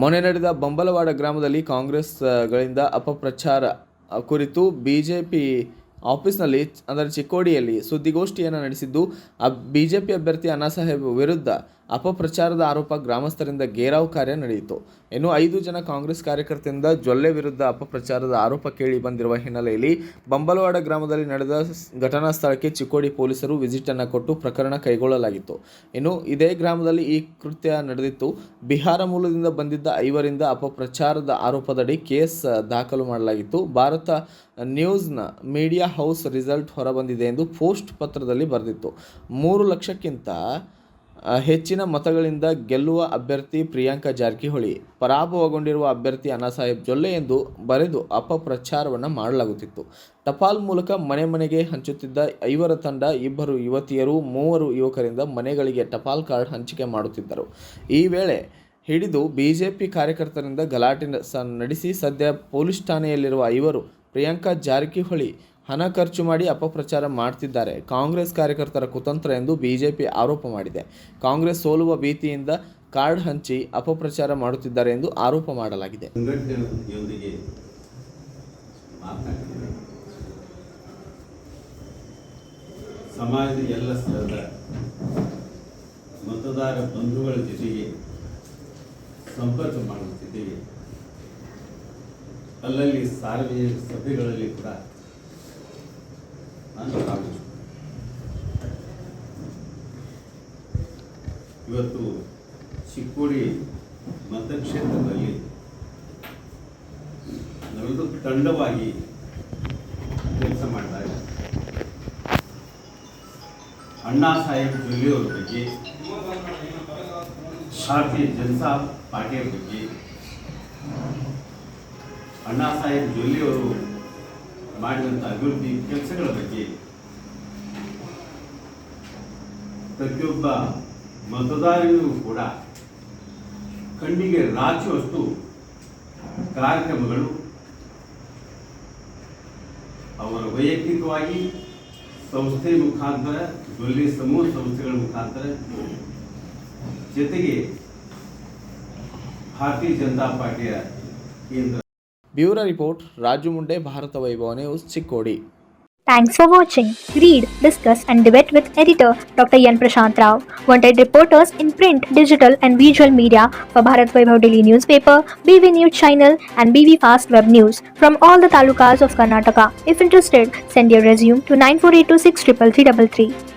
ಮೊನ್ನೆ ನಡೆದ ಬಂಬಲವಾಡ ಗ್ರಾಮದಲ್ಲಿ ಕಾಂಗ್ರೆಸ್ ಗಳಿಂದ ಅಪಪ್ರಚಾರ ಕುರಿತು ಬಿಜೆಪಿ ಆಫೀಸ್ನಲ್ಲಿ ಅಂದರೆ ಚಿಕ್ಕೋಡಿಯಲ್ಲಿ ಸುದ್ದಿಗೋಷ್ಠಿಯನ್ನು ನಡೆಸಿದ್ದು, ಆ ಬಿಜೆಪಿ ಅಭ್ಯರ್ಥಿ ಅಣ್ಣಾಸಾಹೇಬ್ ವಿರುದ್ಧ ಅಪಪ್ರಚಾರದ ಆರೋಪ ಗ್ರಾಮಸ್ಥರಿಂದ ಘೇರಾವ್ ಕಾರ್ಯ ನಡೆಯಿತು. ಇನ್ನು ಐದು ಜನ ಕಾಂಗ್ರೆಸ್ ಕಾರ್ಯಕರ್ತರಿಂದ ಜೊಲ್ಲೆ ವಿರುದ್ಧ ಅಪಪ್ರಚಾರದ ಆರೋಪ ಕೇಳಿ ಬಂದಿರುವ ಹಿನ್ನೆಲೆಯಲ್ಲಿ ಬಂಬಲವಾಡ ಗ್ರಾಮದಲ್ಲಿ ನಡೆದ ಘಟನಾ ಸ್ಥಳಕ್ಕೆ ಚಿಕ್ಕೋಡಿ ಪೊಲೀಸರು ವಿಸಿಟ್ ಅನ್ನು ಕೊಟ್ಟು ಪ್ರಕರಣ ಕೈಗೊಳ್ಳಲಾಗಿತ್ತು. ಇನ್ನು ಇದೇ ಗ್ರಾಮದಲ್ಲಿ ಈ ಕೃತ್ಯ ನಡೆದಿತ್ತು. ಬಿಹಾರ ಮೂಲದಿಂದ ಬಂದಿದ್ದ ಐವರಿಂದ ಅಪಪ್ರಚಾರದ ಆರೋಪದಡಿ ಕೇಸ್ ದಾಖಲು ಮಾಡಲಾಗಿತ್ತು. ಭಾರತ ನ್ಯೂಸ್ನ ಮೀಡಿಯಾ ಹೌಸ್ ರಿಸಲ್ಟ್ ಹೊರಬಂದಿದೆ ಎಂದು ಪೋಸ್ಟ್ ಪತ್ರದಲ್ಲಿ ಬರೆದಿತ್ತು. ಮೂರು ಲಕ್ಷಕ್ಕಿಂತ ಹೆಚ್ಚಿನ ಮತಗಳಿಂದ ಗೆಲ್ಲುವ ಅಭ್ಯರ್ಥಿ ಪ್ರಿಯಾಂಕಾ ಜಾರಕಿಹೊಳಿ. ಪರಾಭವಗೊಂಡಿರುವ ಅಭ್ಯರ್ಥಿ ಅನಾಸಾಹೇಬ್ ಜೊಲ್ಲೆ ಎಂದು ಬರೆದು ಅಪಪ್ರಚಾರವನ್ನು ಮಾಡಲಾಗುತ್ತಿತ್ತು. ಟಪಾಲ್ ಮೂಲಕ ಮನೆ ಮನೆಗೆ ಹಂಚುತ್ತಿದ್ದ ಐವರ ತಂಡ ಇಬ್ಬರು ಯುವತಿಯರು, ಮೂವರು ಯುವಕರಿಂದ ಮನೆಗಳಿಗೆ ಟಪಾಲ್ ಕಾರ್ಡ್ ಹಂಚಿಕೆ ಮಾಡುತ್ತಿದ್ದರು. ಈ ವೇಳೆ ಹಿಡಿದು ಬಿಜೆಪಿ ಕಾರ್ಯಕರ್ತರಿಂದ ಗಲಾಟೆ ನಡೆಸಿ ಸದ್ಯ ಪೊಲೀಸ್ ಠಾಣೆಯಲ್ಲಿರುವ ಐವರು ಪ್ರಿಯಾಂಕಾ ಜಾರಕಿಹೊಳಿ ಹಣ ಖರ್ಚು ಮಾಡಿ ಅಪಪ್ರಚಾರ ಮಾಡ್ತಿದ್ದಾರೆ. ಕಾಂಗ್ರೆಸ್ ಕಾರ್ಯಕರ್ತರ ಕುತಂತ್ರ ಎಂದು ಬಿಜೆಪಿ ಆರೋಪ ಮಾಡಿದೆ. ಕಾಂಗ್ರೆಸ್ ಸೋಲುವ ಭೀತಿಯಿಂದ ಕಾರ್ಡ್ ಹಂಚಿ ಅಪಪ್ರಚಾರ ಮಾಡುತ್ತಿದ್ದಾರೆ ಎಂದು ಆರೋಪ ಮಾಡಲಾಗಿದೆ. ಸಮಾಜದ ಎಲ್ಲ ಸ್ಥಳದ ಮತದಾರ ಬಂಧುಗಳ ಜೊತೆಗೆ ಸಂಪರ್ಕ ಮಾಡುತ್ತಿದ್ದೇವೆ. ಅಲ್ಲಲ್ಲಿ ಸಾರ್ವಜನಿಕ ಸಭೆಗಳಲ್ಲಿ ಕೂಡ ನಾನು ಭಾಗವಹಿಸುತ್ತೇನೆ. ಇವತ್ತು ಚಿಕ್ಕೋಡಿ ಮತಕ್ಷೇತ್ರದಲ್ಲಿ ನಾವೆಲ್ಲರೂ ತಂಡವಾಗಿ ಕೆಲಸ ಮಾಡ್ತಾ ಇದ್ದೀವಿ ಅಣ್ಣಾ ಸಾಹೇಬ್ ಜೊಲ್ಲೆಯವ್ರ ಬಗ್ಗೆ ಭಾರತೀಯ ಜನತಾ ಪಾರ್ಟಿಯ ಬಗ್ಗೆ ಅಣ್ಣಾ ಸಾಹೇಬ್ ಜೊಲ್ಲೆಯವರು ಮಾಡಿದಂಥ ಅಭಿವೃದ್ಧಿ ಕೆಲಸಗಳ ಬಗ್ಗೆ ಪ್ರತಿಯೊಬ್ಬ ಮತದಾರರಿಗೂ ಕೂಡ ಕಣ್ಣಿಗೆ ರಾಚುವಷ್ಟು ಕಾರ್ಯಕ್ರಮಗಳು ಅವರ ವೈಯಕ್ತಿಕವಾಗಿ ಸಂಸ್ಥೆ ಮುಖಾಂತರ ಜೊಲ್ಲೆ ಸಮೂಹ ಸಂಸ್ಥೆಗಳ ಮುಖಾಂತರ, ಜೊತೆಗೆ ಭಾರತೀಯ ಜನತಾ ಪಾರ್ಟಿಯ ಕೇಂದ್ರ bureau report Raju Munde Bharat Vaibhav news Chikodi Thanks for watching. Read, discuss, and debate with editor Dr. Yan Prashant Rao. Wanted reporters in print, digital, and visual media for Bharat Vaibhav Daily newspaper, BV News channel, and BV Fast Web News from all the talukas of Karnataka. If interested, send your resume to 9482633333.